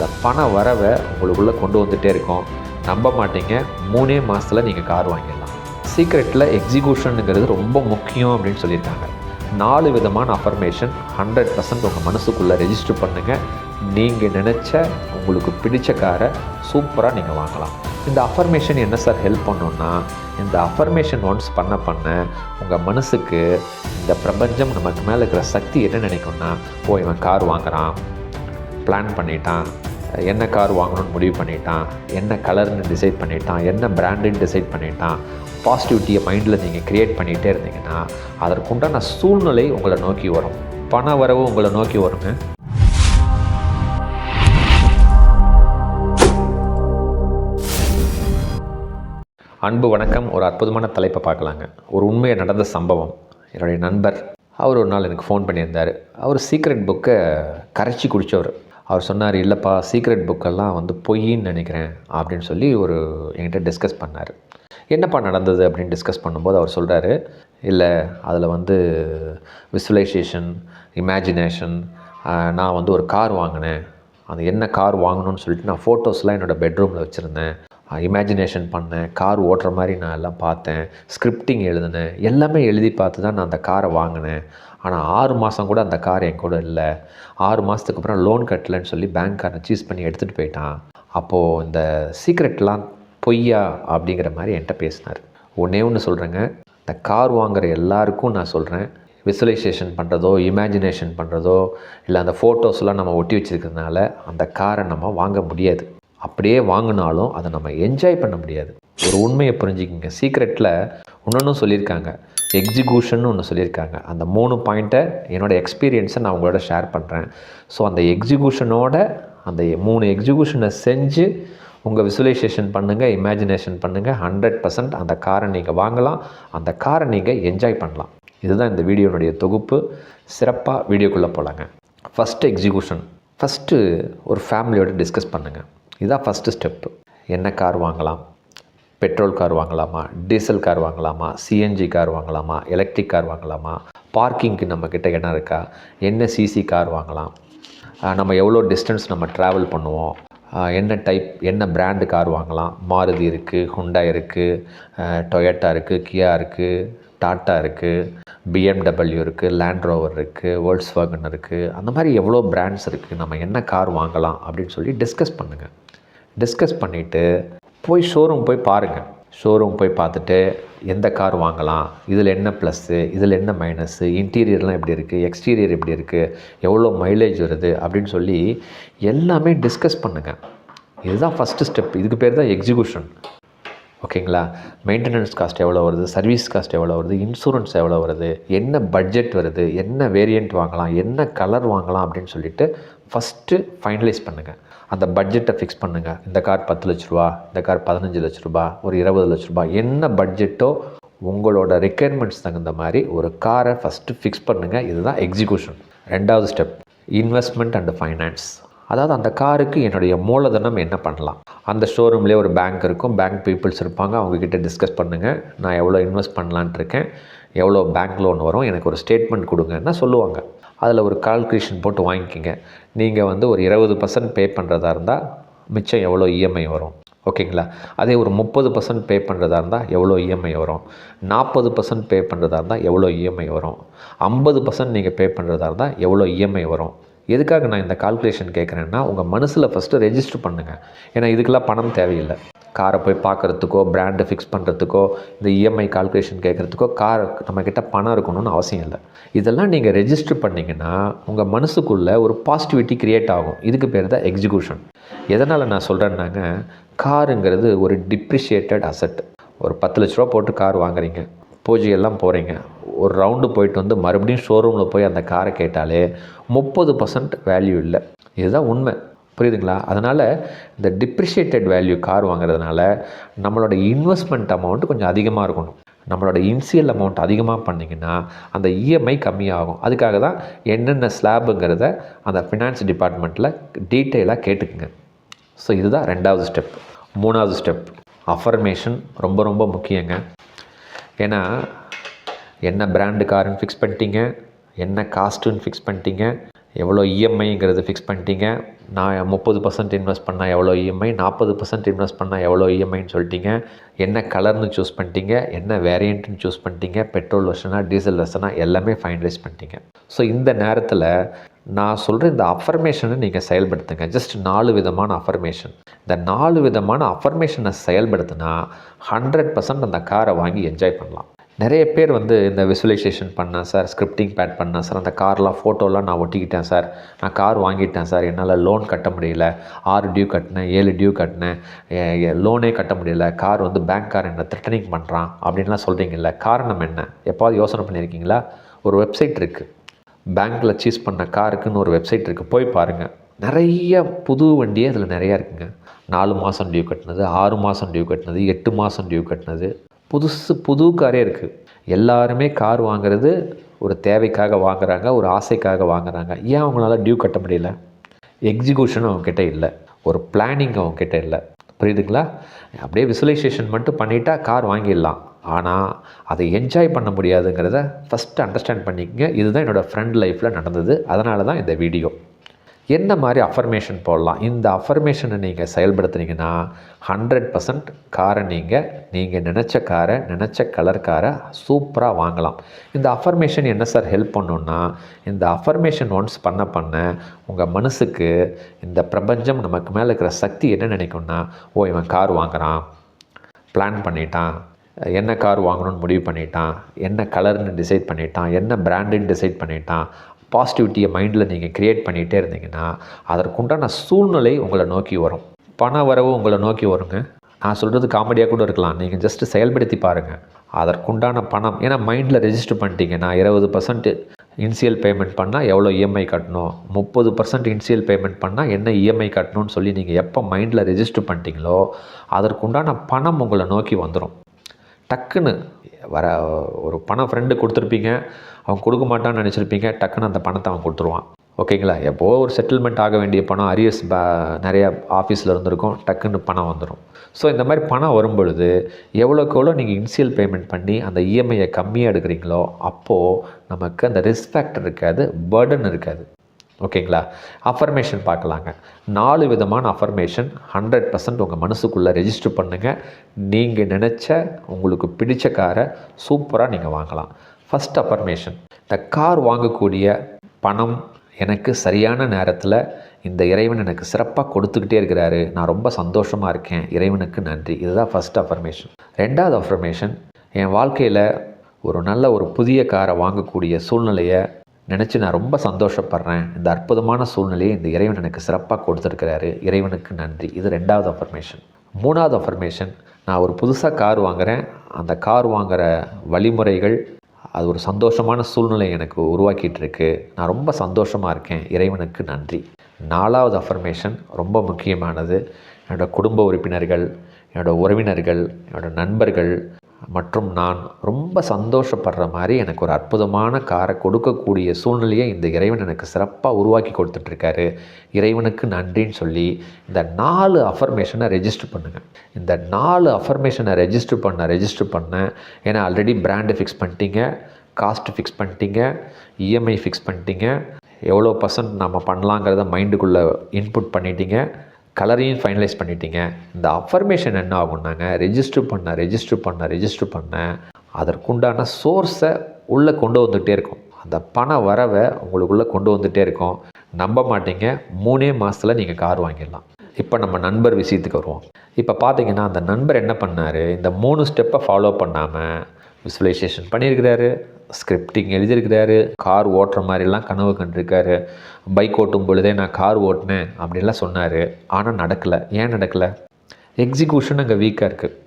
அந்த பண வரவை உங்களுக்குள்ளே கொண்டு வந்துகிட்டே இருக்கும். நம்ப மாட்டீங்க. மூணே மாதத்தில் நீங்கள் கார் வாங்கிடலாம். சீக்ரெட்டில் எக்ஸிக்யூஷனுங்கிறது ரொம்ப முக்கியம் அப்படின்னு சொல்லியிருக்காங்க. நாலு விதமான அஃபர்மேஷன் ஹண்ட்ரட் பர்சன்ட் உங்கள் மனசுக்குள்ளே ரெஜிஸ்டர் பண்ணுங்கள் நீங்கள் நினச்ச உங்களுக்கு பிடிச்ச காரை சூப்பராக நீங்கள் வாங்கலாம். இந்த அஃபர்மேஷன் என்ன சார் ஹெல்ப் பண்ணுன்னா இந்த அஃபர்மேஷன் ஒன்ஸ் பண்ண பண்ண உங்கள் மனசுக்கு இந்த பிரபஞ்சம் நமக்கு மேலே இருக்கிற சக்தி என்ன நினைக்கும்னா ஓ இவன் கார் வாங்குறான். பிளான் பண்ணிட்டான். என்ன கார் வாங்கணும்னு முடிவு பண்ணிட்டான். என்ன கலர்னு டிசைட் பண்ணிட்டான். என்ன பிராண்டுன்னு டிசைட் பண்ணிட்டான். பாசிட்டிவிட்டியை மைண்டில் நீங்கள் க்ரியேட் பண்ணிகிட்டே இருந்தீங்கன்னா அதற்குண்டான சூழ்நிலை உங்களை நோக்கி வரும். பண வரவு உங்களை நோக்கி வருங்க. அன்பு வணக்கம். ஒரு அற்புதமான தலைப்பை பார்க்கலாங்க. ஒரு உண்மையை நடந்த சம்பவம். என்னுடைய நண்பர் அவர் ஒரு நாள் எனக்கு ஃபோன் பண்ணியிருந்தார். அவர் சீக்ரெட் புக்கை கரைச்சி குடித்தவர் அவர் சொன்னார் இல்லைப்பா சீக்ரெட் புக்கெல்லாம் வந்து பொய்ன்னு நினைக்கிறேன் அப்படின்னு சொல்லி ஒரு என்கிட்ட டிஸ்கஸ் பண்ணார். என்னப்பா நடந்தது? அப்படின்னு டிஸ்கஸ் பண்ணும்போது அவர் சொல்கிறாரு இல்லை அதில் வந்து விசுவலைசேஷன் இமேஜினேஷன் நான் வந்து ஒரு கார் வாங்கினேன். அது என்ன கார் வாங்கணும்னு சொல்லிட்டு நான் ஃபோட்டோஸ்லாம் என்னோடய பெட்ரூமில் வச்சுருந்தேன். இமேஜினேஷன் பண்ணேன் கார் ஓட்டுற மாதிரி நான் எல்லாம் பார்த்தேன் ஸ்கிரிப்டிங் எழுதினேன் எல்லாமே எழுதி பார்த்து தான் நான் அந்த காரை வாங்கினேன். ஆனால் ஆறு மாதம் கூட அந்த கார் என் கூட இல்லை. ஆறு மாதத்துக்கு அப்புறம் லோன் கட்டலைன்னு சொல்லி பேங்க்காரனை சீஸ் பண்ணி எடுத்துகிட்டு போயிட்டான். அப்போது இந்த சீக்ரெட்லாம் பொய்யா அப்படிங்கிற மாதிரி என்கிட்ட பேசினார். ஒன்றே ஒன்று சொல்கிறேங்க இந்த கார் வாங்குகிற எல்லாருக்கும் நான் சொல்கிறேன் விசுவலைசேஷன் பண்ணுறதோ இமேஜினேஷன் பண்ணுறதோ இல்லை அந்த ஃபோட்டோஸ்லாம் நம்ம ஒட்டி வச்சுருக்கிறதுனால அந்த காரை நம்ம வாங்க முடியாது. அப்படியே வாங்கினாலும் அதை நம்ம என்ஜாய் பண்ண முடியாது. ஒரு உண்மையை புரிஞ்சுக்கிங்க. சீக்ரெட்டில் இன்னொன்றும் சொல்லியிருக்காங்க. எக்ஸிக்யூஷன் ஒன்று சொல்லியிருக்காங்க. அந்த மூணு பாயிண்ட்டை என்னோடய எக்ஸ்பீரியன்ஸை நான் உங்களோட ஷேர் பண்ணுறேன் ஸோ அந்த எக்ஸிக்யூஷனோட அந்த மூணு எக்ஸிக்யூஷனை செஞ்சு உங்கள் விசுவலைசேஷன் பண்ணுங்கள் இமேஜினேஷன் பண்ணுங்கள் ஹண்ட்ரட் பர்சன்ட் அந்த காரை நீங்கள் வாங்கலாம். அந்த காரை நீங்கள் என்ஜாய் பண்ணலாம். இதுதான் இந்த வீடியோனுடைய தொகுப்பு. சிறப்பாக வீடியோக்குள்ளே போகலாங்க ஃபஸ்ட்டு எக்ஸிக்யூஷன் ஃபஸ்ட்டு ஒரு ஃபேமிலியோடு டிஸ்கஸ் பண்ணுங்கள் இதுதான் ஃபஸ்ட்டு ஸ்டெப்பு என்ன கார் வாங்கலாம்? பெட்ரோல் கார் வாங்கலாமா டீசல் கார் வாங்கலாமா சிஎன்ஜி கார் வாங்கலாமா எலக்ட்ரிக் கார் வாங்கலாமா பார்க்கிங்க்கு நம்மக்கிட்ட இடம் இருக்கா என்ன சிசி கார் வாங்கலாம் நம்ம எவ்வளோ டிஸ்டன்ஸ் நம்ம ட்ராவல் பண்ணுவோம் என்ன டைப் என்ன பிராண்டு கார் வாங்கலாம் மாருதி இருக்குது ஹுண்டா இருக்குது டொயட்டா இருக்குது கியா இருக்குது டாட்டா இருக்குது பிஎம்டபிள்யூ இருக்குது லேண்ட் ரோவர் இருக்குது வேர்ல்ட்ஸ் வேகன் இருக்குது அந்த மாதிரி எவ்வளோ பிராண்ட்ஸ் இருக்குது நம்ம என்ன கார் வாங்கலாம் அப்படின்னு சொல்லி டிஸ்கஸ் பண்ணுங்கள் டிஸ்கஸ் பண்ணிவிட்டு போய் ஷோரூம் போய் பாருங்கள் ஷோரூம் போய் பார்த்துட்டு எந்த கார் வாங்கலாம் இதில் என்ன ப்ளஸ்ஸு இதில் என்ன மைனஸ்ஸு இன்டீரியர்லாம் எப்படி இருக்குது எக்ஸ்டீரியர் எப்படி இருக்குது எவ்வளோ மைலேஜ் வருது அப்படின்னு சொல்லி எல்லாமே டிஸ்கஸ் பண்ணுங்கள் இதுதான் ஃபஸ்ட்டு ஸ்டெப் இதுக்கு பேர் தான் எக்ஸிக்யூஷன் ஓகேங்களா மெயின்டெனன்ஸ் காஸ்ட் எவ்வளோ வருது சர்வீஸ் காஸ்ட் எவ்வளோ வருது இன்சூரன்ஸ் எவ்வளோ வருது என்ன பட்ஜெட் வருது என்ன வேரியண்ட் வாங்கலாம் என்ன கலர் வாங்கலாம் அப்படின்னு சொல்லிட்டு ஃபஸ்ட்டு ஃபைனலைஸ் பண்ணுங்கள் அந்த பட்ஜெட்டை ஃபிக்ஸ் பண்ணுங்கள் இந்த கார் பத்து லட்ச ரூபா இந்த கார் பதினஞ்சு லட்ச ரூபா ஒரு இருபது லட்ச ரூபா என்ன பட்ஜெட்டோ உங்களோட ரெக்குயர்மெண்ட்ஸ் தகுந்த மாதிரி ஒரு காரை ஃபஸ்ட்டு ஃபிக்ஸ் பண்ணுங்கள் இதுதான் எக்ஸிக்யூஷன் ரெண்டாவது ஸ்டெப் இன்வெஸ்ட்மெண்ட் அண்ட் ஃபைனான்ஸ் அதாவது அந்த காருக்கு என்னுடைய மூலதனம் என்ன பண்ணலாம்? அந்த ஷோரூம்லேயே ஒரு பேங்க் இருக்கும். பேங்க் பீப்புள்ஸ் இருப்பாங்க. அவங்கக்கிட்ட டிஸ்கஸ் பண்ணுங்கள் நான் எவ்வளோ இன்வெஸ்ட் பண்ணலான்ட்டு இருக்கேன். எவ்வளோ பேங்க் லோன் வரும். எனக்கு ஒரு ஸ்டேட்மெண்ட் கொடுங்கன்னா சொல்லுவாங்க. அதில் ஒரு கால்குலேஷன் போட்டு வாங்கிக்கிங்க. நீங்கள் வந்து ஒரு இருபது பர்சன்ட் பே பண்ணுறதா இருந்தால் மிச்சம் எவ்வளோ இஎம்ஐ வரும். ஓகேங்களா? அதே ஒரு முப்பது பர்சன்ட் பே பண்ணுறதா இருந்தால் எவ்வளோ இஎம்ஐ வரும். நாற்பது பர்சன்ட் பே பண்ணுறதா இருந்தால் எவ்வளோ இஎம்ஐ வரும். ஐம்பது பர்சன்ட் நீங்கள் பே பண்ணுறதா இருந்தால் எவ்வளோ இஎம்ஐ வரும். எதுக்காக நான் இந்த கால்குலேஷன் கேட்குறேன்னா உங்கள் மனசில் ஃபஸ்ட்டு ரெஜிஸ்டர் பண்ணுங்கள் ஏன்னா இதுக்கெல்லாம் பணம் தேவையில்லை. காரை போய் பார்க்குறதுக்கோ பிராண்டை ஃபிக்ஸ் பண்ணுறதுக்கோ இந்த இஎம்ஐ கால்குலேஷன் கேட்குறதுக்கோ கார் நம்மக்கிட்ட பணம் இருக்கணும்னு அவசியம் இல்லை. இதெல்லாம் நீங்கள் ரெஜிஸ்டர் பண்ணிங்கன்னா உங்கள் மனசுக்குள்ளே ஒரு பாசிட்டிவிட்டி க்ரியேட் ஆகும். இதுக்கு பேர் தான் எக்ஸிக்யூஷன் எதனால் நான் சொல்கிறேன்னாங்க காருங்கிறது ஒரு டிப்ரிஷியேட்டட் அசட் ஒரு பத்து லட்ச ரூபா போட்டு கார் வாங்குறீங்க. பூஜையெல்லாம் போகிறீங்க ஒரு ரவுண்டு போயிட்டு வந்து மறுபடியும் ஷோரூமில் போய் அந்த காரை கேட்டாலே முப்பது பர்சன்ட் வேல்யூ இல்லை. இதுதான் உண்மை. புரியுதுங்களா? அதனால் இந்த டிப்ரிஷியேட்டட் வேல்யூ கார் வாங்குறதுனால நம்மளோட இன்வெஸ்ட்மெண்ட் அமௌண்ட் கொஞ்சம் அதிகமாக இருக்கணும். நம்மளோட இன்சியல் அமௌண்ட் அதிகமாக பண்ணிங்கன்னா அந்த இஎம்ஐ கம்மியாகும். அதுக்காக தான் என்னென்ன ஸ்லாபுங்கிறத அந்த ஃபினான்ஸ் டிபார்ட்மெண்ட்டில் டீட்டெயிலாக கேட்டுக்குங்க. ஸோ இதுதான் ரெண்டாவது ஸ்டெப் மூணாவது ஸ்டெப் அஃபர்மேஷன் ரொம்ப ரொம்ப முக்கியங்க. ஏன்னா என்ன பிராண்டு காருன்னு ஃபிக்ஸ் பண்ணிட்டீங்க? என்ன காஸ்ட்டுன்னு ஃபிக்ஸ் பண்ணிட்டீங்க? எவ்வளோ இஎம்ஐங்கிறது ஃபிக்ஸ் பண்ணிட்டீங்க. நான் முப்பது பர்சன்ட் இன்வெஸ்ட் பண்ணால் எவ்வளோ இஎம்ஐ நாற்பது பர்சன்ட் இன்வெஸ்ட் பண்ணால் எவ்வளோ இஎம்ஐன்னு சொல்லிட்டீங்க. என்ன கலர்னு சூஸ் பண்ணிட்டீங்க என்ன வேரியண்ட்டுன்னு சூஸ் பண்ணிட்டீங்க பெட்ரோல் வருஷனா டீசல் வருஷனா எல்லாமே ஃபைனலைஸ் பண்ணிட்டீங்க. ஸோ இந்த நேரத்தில் நான் சொல்கிற இந்த அஃபர்மேஷனை நீங்கள் செயல்படுத்துங்க. ஜஸ்ட் நாலு விதமான அஃபர்மேஷன் இந்த நாலு விதமான அஃபர்மேஷனை செயல்படுத்தினா ஹண்ட்ரட் பர்சன்ட் அந்த காரை வாங்கி என்ஜாய் பண்ணலாம். நிறைய பேர் வந்து இந்த விசுவலைசேஷன் பண்ணேன் சார் ஸ்கிரிப்டிங் பேட் பண்ணேன் சார் அந்த கார்லாம் ஃபோட்டோலாம் நான் ஒட்டிக்கிட்டேன் சார் நான் கார் வாங்கிட்டேன் சார் என்னால் லோன் கட்ட முடியல. ஆறு டியூ கட்டினேன் ஏழு டியூ கட்டினேன். லோனே கட்ட முடியல. கார் வந்து பேங்க் கார் என்ன த்ரெட்டனிங் பண்ணுறான் அப்படின்லாம் சொல்கிறீங்கல்ல காரணம் என்ன? எப்போது யோசனை பண்ணியிருக்கீங்களா? ஒரு வெப்சைட் இருக்குது பேங்க்கில் சீஸ் பண்ண காருக்குன்னு ஒரு வெப்சைட் இருக்குது போய் பாருங்கள் நிறைய புது வண்டியே அதில் நிறையா இருக்குங்க. நாலு மாதம் டியூ கட்டினது ஆறு மாதம் டியூ கட்டினது எட்டு மாதம் டியூ கட்டினது. புதுசு புது காரே இருக்குது எல்லாருமே கார் வாங்குறது ஒரு தேவைக்காக வாங்குறாங்க ஒரு ஆசைக்காக வாங்குறாங்க. ஏன் அவங்களால டியூ கட்ட முடியல? எக்ஸிக்யூஷன் அவங்கக்கிட்ட இல்லை. ஒரு பிளானிங் அவங்கக்கிட்ட இல்லை. புரியுதுங்களா? அப்படியே விசுவலைசேஷன் மட்டும் பண்ணிட்டா கார் வாங்கிடலாம். ஆனால் அதை என்ஜாய் பண்ண முடியாதுங்கிறத ஃபஸ்ட்டு அண்டர்ஸ்டாண்ட் பண்ணிக்கங்க. இதுதான் என்னோடய ஃப்ரெண்ட் லைஃப்பில் நடந்தது. அதனால தான் இந்த வீடியோ என்ன மாதிரி அஃபர்மேஷன் போடலாம்? இந்த அஃபர்மேஷனை நீங்கள் செயல்படுத்துனீங்கன்னா ஹண்ட்ரட் பர்சன்ட் காரை நீங்கள் நீங்கள் நினச்ச காரை நினச்ச கலர் காரை சூப்பராக வாங்கலாம். இந்த அஃபர்மேஷன் என்ன சார் ஹெல்ப் பண்ணுன்னா இந்த அஃபர்மேஷன் ஒன்ஸ் பண்ண பண்ண உங்கள் மனசுக்கு இந்த பிரபஞ்சம் நமக்கு மேலே இருக்கிற சக்தி என்ன நினைக்கும்னா ஓ இவன் கார் வாங்குறான் பிளான் பண்ணிட்டான் என்ன கார் வாங்கணும்னு முடிவு பண்ணிட்டான் என்ன கலர்னு டிசைட் பண்ணிட்டான் என்ன பிராண்டுன்னு டிசைட் பண்ணிட்டான் பாசிட்டிவிட்டியை மைண்டில் நீங்கள் க்ரியேட் பண்ணிகிட்டே இருந்தீங்கன்னா அதற்குண்டான சூழ்நிலை உங்களை நோக்கி வரும். பண வரவு உங்களை நோக்கி வருங்க. நான் சொல்கிறது காமெடியாக கூட இருக்கலாம். நீங்கள் ஜஸ்ட்டு செயல்படுத்தி பாருங்கள் அதற்குண்டான பணம் ஏன்னா மைண்டில் ரெஜிஸ்டர் பண்ணிட்டீங்க நான் இருபது பர்சன்ட் இன்சியல் பேமெண்ட் பண்ணால் எவ்வளோ இஎம்ஐ கட்டணும்? முப்பது பர்சன்ட் இன்சியல் பேமெண்ட் பண்ணால் என்ன இஎம்ஐ கட்டணும்னு சொல்லி நீங்கள் எப்போ மைண்டில் ரெஜிஸ்டர் பண்ணிட்டீங்களோ அதற்குண்டான பணம் உங்களை நோக்கி வந்துடும் டக்குன்னு வர ஒரு பணம் ஃப்ரெண்டு கொடுத்துருப்பீங்க. அவன் கொடுக்க மாட்டான்னு நினச்சிருப்பீங்க. டக்குன்னு அந்த பணத்தை அவன் கொடுத்துருவான். ஓகேங்களா? எப்போ ஒரு செட்டில்மெண்ட் ஆக வேண்டிய பணம் அரியர்ஸ் நிறையா ஆஃபீஸில் இருந்திருக்கும். டக்குன்னு பணம் வந்துடும் ஸோ இந்த மாதிரி பணம் வரும்பொழுது எவ்வளோக்கு எவ்வளோ நீங்கள் இன்சியல் பேமெண்ட் பண்ணி அந்த இஎம்ஐயை கம்மியாக எடுக்கிறீங்களோ அப்போது நமக்கு அந்த ரிஸ்க் ஃபேக்டர் இருக்காது பேர்டன் இருக்காது. ஓகேங்களா? அஃபர்மேஷன் பார்க்கலாங்க. நாலு விதமான அஃபர்மேஷன் ஹண்ட்ரட் பர்சன்ட் உங்கள் மனசுக்குள்ளே ரெஜிஸ்டர் பண்ணுங்கள் நீங்கள் நினச்ச உங்களுக்கு பிடிச்ச காரை சூப்பராக நீங்கள் வாங்கலாம். ஃபஸ்ட் அஃபர்மேஷன் இந்த கார் வாங்கக்கூடிய பணம் எனக்கு சரியான நேரத்தில் இந்த இறைவன் எனக்கு சிறப்பாக கொடுத்துக்கிட்டே இருக்கிறாரு. நான் ரொம்ப சந்தோஷமாக இருக்கேன். இறைவனுக்கு நன்றி. இதுதான் ஃபஸ்ட் அஃபர்மேஷன் ரெண்டாவது அஃபர்மேஷன் என் வாழ்க்கையில் ஒரு நல்ல ஒரு புதிய காரை வாங்கக்கூடிய சூழ்நிலையை நினச்சி நான் ரொம்ப சந்தோஷப்படுறேன். இந்த அற்புதமான சூழ்நிலையை இந்த இறைவன் எனக்கு சிறப்பாக கொடுத்துருக்கிறாரு. இறைவனுக்கு நன்றி. இது ரெண்டாவது அஃபர்மேஷன் மூணாவது அஃபர்மேஷன் நான் ஒரு புதுசாக கார் வாங்குகிறேன் அந்த கார் வாங்குகிற வழிமுறைகள் அது ஒரு சந்தோஷமான சூழ்நிலை எனக்கு உருவாக்கிட்டு இருக்கு நான் ரொம்ப சந்தோஷமாக இருக்கேன். இறைவனுக்கு நன்றி. நாலாவது அஃபர்மேஷன் ரொம்ப முக்கியமானது. என்னோடய குடும்ப உறுப்பினர்கள் என்னோடய உறவினர்கள் என்னோடய நண்பர்கள் மற்றும் நான் ரொம்ப சந்தோஷப்படுற மாதிரி எனக்கு ஒரு அற்புதமான காரை கொடுக்கக்கூடிய சூழ்நிலையை இந்த இறைவன் எனக்கு சிறப்பாக உருவாக்கி கொடுத்துட்ருக்காரு. இறைவனுக்கு நன்றின்னு சொல்லி இந்த நாலு அஃபர்மேஷனை ரெஜிஸ்டர் பண்ணுங்கள் இந்த நாலு அஃபர்மேஷனை ரெஜிஸ்டர் பண்ண ரெஜிஸ்டர் பண்ண ஏன்னா ஆல்ரெடி பிராண்டு ஃபிக்ஸ் பண்ணிட்டீங்க காஸ்ட்டு ஃபிக்ஸ் பண்ணிட்டீங்க இஎம்ஐ ஃபிக்ஸ் பண்ணிட்டீங்க எவ்வளோ பர்சன்ட் நம்ம பண்ணலாங்கிறத மைண்டுக்குள்ளே இன்புட் பண்ணிட்டீங்க. கலரையும் ஃபைனலைஸ் பண்ணிட்டீங்க. இந்த அஃபர்மேஷன் என்ன ஆகும்னாங்க? ரெஜிஸ்டர் பண்ண ரெஜிஸ்டர் பண்ண ரெஜிஸ்டர் பண்ண அதற்குண்டான சோர்ஸை உள்ளே கொண்டு வந்துகிட்டே இருக்கும். அந்த பண வரவை உங்களுக்குள்ளே கொண்டு வந்துகிட்டே இருக்கும். நம்ப மாட்டீங்க. மூணே மாதத்தில் நீங்கள் கார் வாங்கிடலாம். இப்போ நம்ம நண்பர் விஷயத்துக்கு வருவோம். இப்போ பார்த்தீங்கன்னா அந்த நண்பர் என்ன பண்ணார்? இந்த மூணு ஸ்டெப்பை ஃபாலோ பண்ணாமல் விசுவலைசேஷன் பண்ணியிருக்கிறாரு. ஸ்கிரிப்டிங் எழுதியிருக்கிறாரு. கார் ஓட்டுற மாதிரிலாம் கனவு கண்டிருக்காரு. பைக் ஓட்டும் பொழுதே நான் கார் ஓட்டினேன் அப்படின்லாம் சொன்னார். ஆனால் நடக்கலை. ஏன் நடக்கலை? எக்ஸிக்யூஷன் அங்கே வீக்காக இருக்குது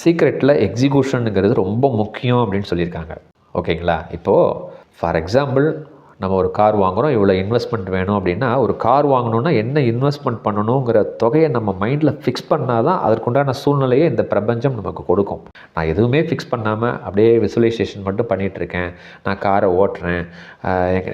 சீக்ரெட்டில் எக்ஸிக்யூஷனுங்கிறது ரொம்ப முக்கியம் அப்படின்னு சொல்லியிருக்காங்க. ஓகேங்களா இப்போது ஃபார் எக்ஸாம்பிள் நம்ம ஒரு கார் வாங்குகிறோம் இவ்வளோ இன்வெஸ்ட்மெண்ட் வேணும் அப்படின்னா ஒரு கார் வாங்கணுன்னா என்ன இன்வெஸ்ட்மெண்ட் பண்ணணுங்கிற தொகையை நம்ம மைண்டில் ஃபிக்ஸ் பண்ணால் தான் அதற்குண்டான சூழ்நிலையை இந்த பிரபஞ்சம் நமக்கு கொடுக்கும். நான் எதுவுமே ஃபிக்ஸ் பண்ணாமல் அப்படியே விசுவலைசேஷன் மட்டும் பண்ணிகிட்ருக்கேன் நான் காரை ஓட்டுறேன்.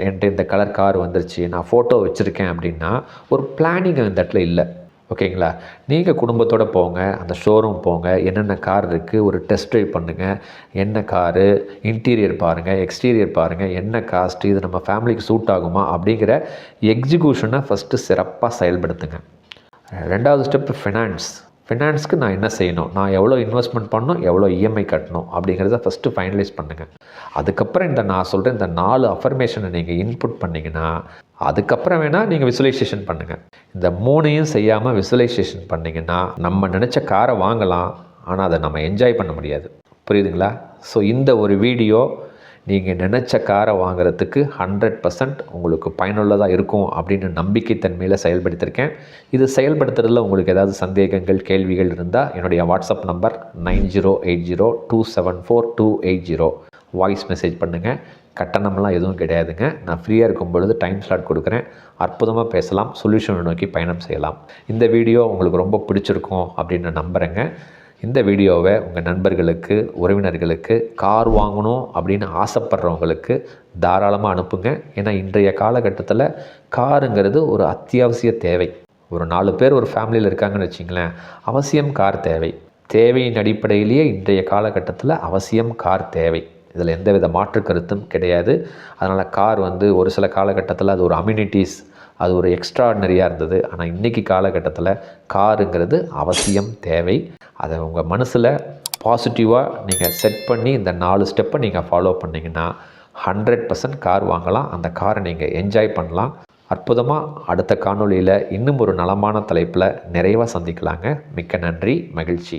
என்கிட்ட இந்த கலர் கார் வந்துருச்சு. நான் ஃபோட்டோ வச்சுருக்கேன் அப்படின்னா ஒரு பிளானிங் அந்த இடத்துல இல்லை. ஓகேங்களா? நீங்கள் குடும்பத்தோடு போங்க அந்த ஷோரூம் போங்க என்னென்ன கார் இருக்குது ஒரு டெஸ்ட் ட்ரைவ் பண்ணுங்கள் என்ன காரு இன்டீரியர் பாருங்கள் எக்ஸ்டீரியர் பாருங்கள் என்ன காஸ்ட் இது நம்ம ஃபேமிலிக்கு சூட் ஆகுமா அப்படிங்கிற எக்ஸிக்யூஷனை ஃபஸ்ட்டு சிறப்பாக செயல்படுத்துங்க. ரெண்டாவது ஸ்டெப் ஃபினான்ஸ் ஃபினான்ஸ்க்கு நான் என்ன செய்யணும்? நான் எவ்வளோ இன்வெஸ்ட்மெண்ட் பண்ணணும்? எவ்வளோ இஎம்ஐ கட்டணும்? அப்படிங்கிறத ஃபஸ்ட்டு ஃபைனலைஸ் பண்ணுங்கள் அதுக்கப்புறம் இந்த நான் சொல்கிறேன் இந்த நாலு அஃபர்மேஷனை நீங்கள் இன்புட் பண்ணிங்கன்னா அதுக்கப்புறம் வேணால் நீங்கள் விசுவலைசேஷன் பண்ணுங்கள் இந்த மூணையும் செய்யாமல் விசுவலைசேஷன் பண்ணிங்கன்னா நம்ம நினச்ச காரை வாங்கலாம் ஆனால் அதை நம்ம என்ஜாய் பண்ண முடியாது. புரியுதுங்களா? ஸோ இந்த ஒரு வீடியோ நீங்கள் நினச்ச காரை வாங்குறதுக்கு ஹண்ட்ரட் பர்சன்ட் உங்களுக்கு பயனுள்ளதாக இருக்கும் அப்படின்னு நம்பிக்கை தன்மையில் செயல்படுத்தியிருக்கேன் இது செயல்படுத்துறதுல உங்களுக்கு ஏதாவது சந்தேகங்கள் கேள்விகள் இருந்தால் என்னுடைய WhatsApp number nine zero eight zero two seven four two eight zero. Voice message பண்ணுங்கள் கட்டணம்லாம் எதுவும் கிடையாதுங்க. நான் ஃப்ரீயாக இருக்கும் பொழுது டைம் ஸ்லாட் கொடுக்குறேன். அற்புதமாக பேசலாம். சொல்யூஷனை நோக்கி பயணம் செய்யலாம். இந்த வீடியோ உங்களுக்கு ரொம்ப பிடிச்சிருக்கும் அப்படின்னு நான் நம்புகிறேங்க இந்த வீடியோவை உங்கள் நண்பர்களுக்கு உறவினர்களுக்கு கார் வாங்கணும் அப்படின்னு ஆசைப்படுறவங்களுக்கு தாராளமாக அனுப்புங்க. ஏன்னா இன்றைய காலகட்டத்தில் காருங்கிறது ஒரு அத்தியாவசிய தேவை. ஒரு நாலு பேர் ஒரு ஃபேமிலியில் இருக்காங்கன்னு வச்சிங்களேன் அவசியம் கார் தேவை. தேவையின் அடிப்படையிலேயே இன்றைய காலகட்டத்தில் அவசியம் கார் தேவை. இதில் எந்தவித மாற்று கருத்தும் கிடையாது. அதனால் கார் வந்து ஒரு சில காலகட்டத்தில் அது ஒரு அம்யூனிட்டிஸ் அது ஒரு எக்ஸ்ட்ராடினரியாக இருந்தது. ஆனால் இன்றைக்கி காலகட்டத்தில் காருங்கிறது அவசியம் தேவை. அதை உங்கள் மனசில் பாசிட்டிவாக நீங்கள் செட் பண்ணி இந்த நாலு ஸ்டெப்பை நீங்கள் ஃபாலோ பண்ணிங்கன்னா ஹண்ட்ரட் பர்சன்ட் கார் வாங்கலாம். அந்த காரை நீங்கள் என்ஜாய் பண்ணலாம். அற்புதமாக அடுத்த காணொளியில் இன்னும் ஒரு நலமான தலைப்பில் நிறைவாக சந்திக்கலாங்க. மிக்க நன்றி மகிழ்ச்சி.